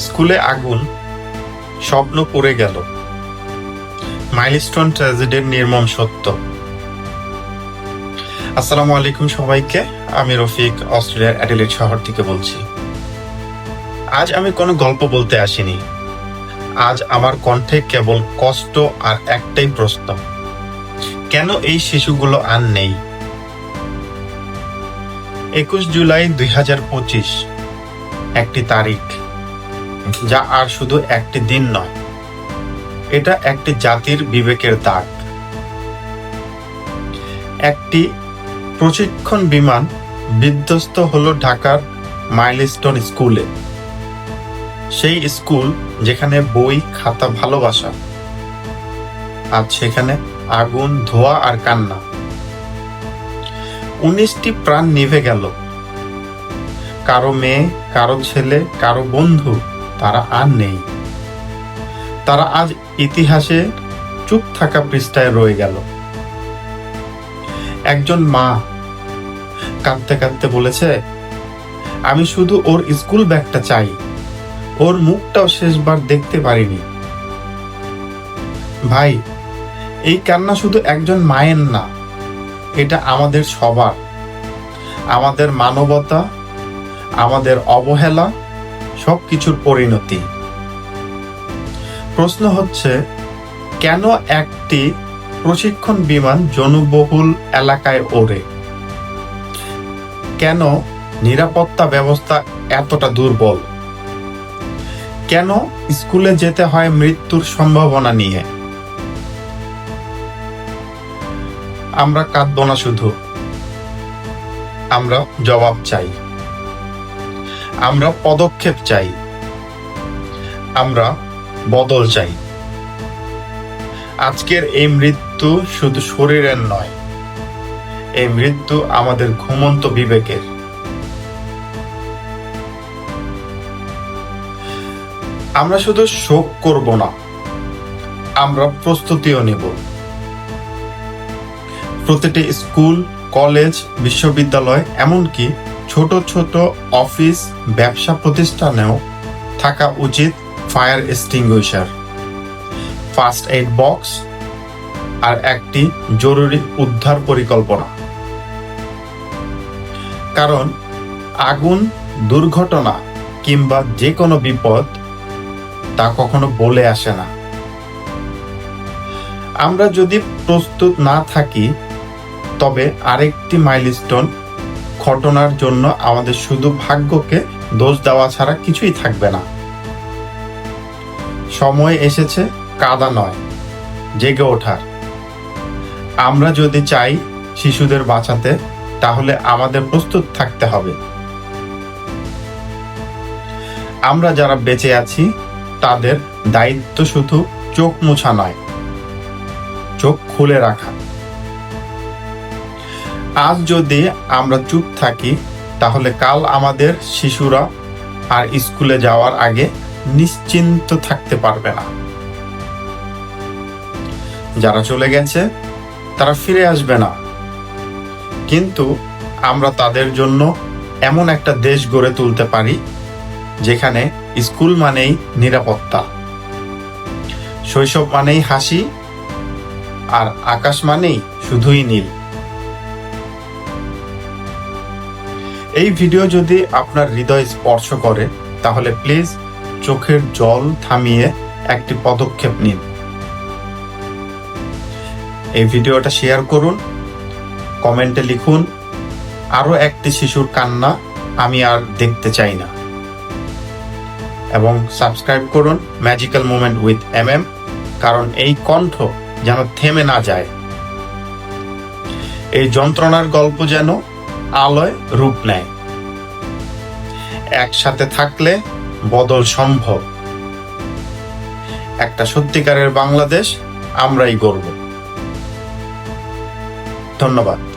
স্কুলে আগুন, স্বপ্ন পড়ে গেল। মাইলস্টোন ট্র্যাজেডির নির্মম সত্য। আসসালামু আলাইকুম সবাইকে, আমি রফিক, অস্ট্রেলিয়ার অ্যাডিলেড শহর থেকে বলছি। আজ আমি কোনো গল্প বলতে আসিনি। আজ আমার কণ্ঠে কেবল কষ্ট আর একটাই প্রশ্ন। কেন এই শিশুগুলো আর নেই? একুশ জুলাই দুই হাজার পঁচিশ, একটি তারিখ। যা আর শুধু একটি দিন নয়। এটা একটি জাতির বিবেকের দাগ। একটি প্রশিক্ষণ বিমান বিধ্বস্ত হলো ঢাকার মাইলস্টোন স্কুলে। সেই স্কুল যেখানে বই, খাতা, ভালোবাসা আজ সেখানে আগুন, ধোয়া আর কান্না। উনিশটি প্রাণ নিভে গেল। কারও মেয়ে, কারও ছেলে, কারও বন্ধু তারা আর নেই। তারা আজ ইতিহাসে চুপ থাকা পৃষ্ঠায় রয়ে গেল। একজন মা কাঁদতে কাঁদতে বলেছে, আমি শুধু ওর স্কুল ব্যাগটা চাই। ওর মুখটাও শেষবার দেখতে পারিনি। ভাই, এই কান্না শুধু একজন মায়ের না, এটা আমাদের সবার। আমাদের মানবতা, আমাদের অবহেলা সবকিছুর পরিণতি। প্রশ্ন হচ্ছে, কেন একটি প্রশিক্ষণ বিমান জনবহুল এলাকায় ওড়ে? কেন নিরাপত্তা ব্যবস্থা এতটা দুর্বল? কেন স্কুলে যেতে হয় মৃত্যুর সম্ভাবনা নিয়ে? আমরা কাঁদব না শুধু, আমরা জবাব চাই। আমরা পদক্ষেপ চাই। আমরা বদল চাই। আজকের এই মৃত্যু শুধু শরীরের নয়, এই মৃত্যু আমাদের ঘুমন্ত বিবেকের। আমরা শুধু শোক করব না, আমরা প্রস্তুতিও নেব। প্রতিটি স্কুল, কলেজ, বিশ্ববিদ্যালয়, এমনকি ছোট ছোট অফিস, ব্যবসা প্রতিষ্ঠানেও থাকা উচিত fire extinguisher. First aid box আর একটি জরুরি উদ্ধার পরিকল্পনা। কারণ আগুন, দুর্ঘটনা কিংবা যে কোনো বিপদ তা কখনো বলে আসে না। আমরা যদি প্রস্তুত না থাকি, তবে আরেকটি মাইলস্টোন ঘটনার জন্য আমাদের শুধু ভাগ্যকে দোষ দেওয়া ছাড়া কিছুই থাকবে না। সময় এসেছে, কাদা নয়, জেগে ওঠার। আমরা যদি চাই শিশুদের বাঁচাতে, তাহলে আমাদের প্রস্তুত থাকতে হবে। আমরা যারা বেঁচে আছি, তাদের দায়িত্ব শুধু চোখ মোছা নয়, চোখ খুলে রাখা। আজ যদি আমরা চুপ থাকি, তাহলে কাল আমাদের শিশুরা আর স্কুলে যাওয়ার আগে নিশ্চিন্ত থাকতে পারবে না। যারা চলে গেছে, তারা ফিরে আসবে না। কিন্তু আমরা তাদের জন্য এমন একটা দেশ গড়ে তুলতে পারি, যেখানে স্কুল মানেই নিরাপত্তা। শৈশব মানেই হাসি, আর আকাশ মানেই শুধুই নীল। এই ভিডিও যদি আপনার হৃদয় স্পর্শ করে, তাহলে প্লিজ চোখের জল থামিয়ে একটি পদক্ষেপ নিন। এই ভিডিওটা শেয়ার করুন কমেন্টে লিখুন আরও একটি শিশুর কান্না আমি আর দেখতে চাই না। এবং সাবস্ক্রাইব করুন magical moment with M M কারণ এই কণ্ঠ যেন থেমে না যায়। এই যন্ত্রণার গল্প যেন আলোয় রূপ নেয়। একসাথে থাকলে বদল সম্ভব। একটা সত্যিকারের বাংলাদেশ আমরাই গর্ব ধন্যবাদ।